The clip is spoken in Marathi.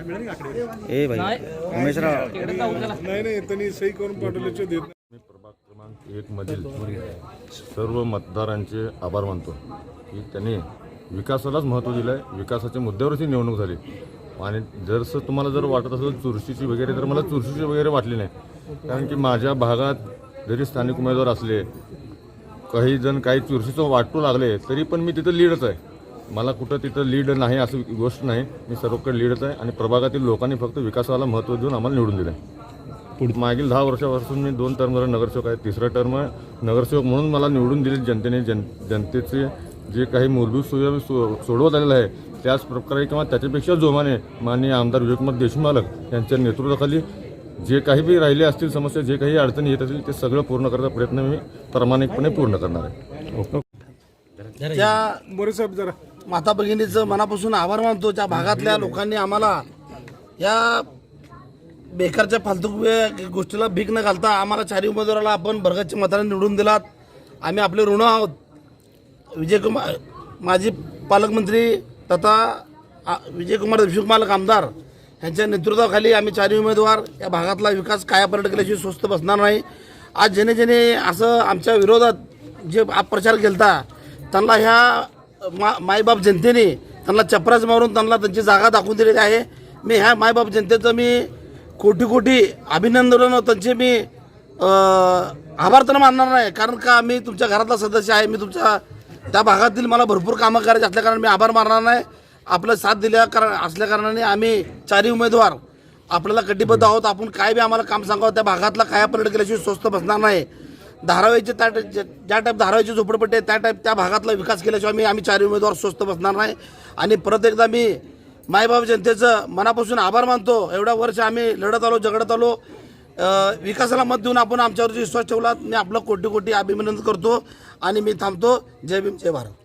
ए भाई उमेशराव नाही नाही त्यांनी सही करून पाठवल्याचे देत नाही. मी प्रभाग क्रमांक एक मधील सर्व मतदारांचे आभार मानतो. की त्यांनी विकासालाच महत्त्व दिलं आहे विकासाच्या मुद्द्यावरच ही निवडणूक झाली. आणि जरसं तुम्हाला जर वाटत असेल चुरशीची वगैरे तर मला चुरशीची वगैरे वाटली नाही. कारण की माझ्या भागात जरी स्थानिक उमेदवार असले काही जण काही चुरशीचं वाटू लागले तरी पण मी तिथं लीडच आहे. मला कुठं तिथं लीड नाही असं गोष्ट नाही. मी सर्वकडे लीडच आहे आणि प्रभागातील लोकांनी फक्त विकासाला महत्त्व देऊन आम्हाला निवडून दिलं आहे मागील दहा वर्षापासून मी दोन टर्मवर नगरसेवक आहे तिसरा टर्म नगरसेवक म्हणून मला निवडून दिले जनतेने जन जनतेचे जे काही मूलभूत सुविधा मी सो सोडवत आलेलं आहे त्याच प्रकारे किंवा त्याच्यापेक्षा जोमाने माननीय आमदार विवेकमत देशमुख मालक यांच्या नेतृत्वाखाली जे काही बी राहिले असतील समस्या जे काही अडचणी येत असतील ते सगळं पूर्ण करण्याचा प्रयत्न मी प्रामाणिकपणे पूर्ण करणार आहे. त्या साहेब जरा. माता भगिनीचं मनापासून आभार मानतो. त्या भागातल्या लोकांनी आम्हाला या बेकारच्या फालतू गोष्टीला भीक न घालता आम्हाला चारही उमेदवाराला आपण भरगतच्या मताने निवडून दिलात. आम्ही आपले ऋण आहोत. विजयकुमार माजी पालकमंत्री तथा विजयकुमार देशमुख मालक आमदार यांच्या नेतृत्वाखाली आम्ही चारही उमेदवार या भागातला विकास कायापर्यंत केल्याशिवाय स्वस्त बसणार नाही. आज जेणे जेणे असं आमच्या विरोधात जे अपप्रचार केलता त्यांना ह्या मा मायबाप जनतेने त्यांना चपराच मारून त्यांना त्यांची जागा दाखवून दिलेली आहे. मी ह्या मायबाप जनतेचं मी कोटी कोटी अभिनंदन त्यांचे मी आभार तर मानणार नाही. कारण का मी तुमच्या घरातला सदस्य आहे. मी तुमच्या त्या भागातील मला भरपूर कामं करायची असल्या कारण मी आभार मानणार नाही. आपलं साथ दिल्या कारण असल्या कारणाने आम्ही चारही उमेदवार आपल्याला कटिबद्ध आहोत. आपण काय बी आम्हाला काम सांगावं त्या भागातला काय पलट केल्याशिवाय स्वस्त बसणार नाही. धारावीचे त्या ज्या टाईप धारावीची झोपडपट्टी आहे त्या टाईप त्या भागातला विकास केल्याशिवाय मी आम्ही चारही उमेदवार स्वस्त बसणार नाही. आणि परत एकदा मी मायबाप जनतेचं मनापासून आभार मानतो. एवढ्या वर्ष आम्ही लढत आलो झगडत आलो. विकासाला मत देऊन आपण आमच्यावरती विश्वास ठेवला मी आपलं कोटी कोटी अभिनंदन करतो आणि मी थांबतो. जय भीम जय भारत.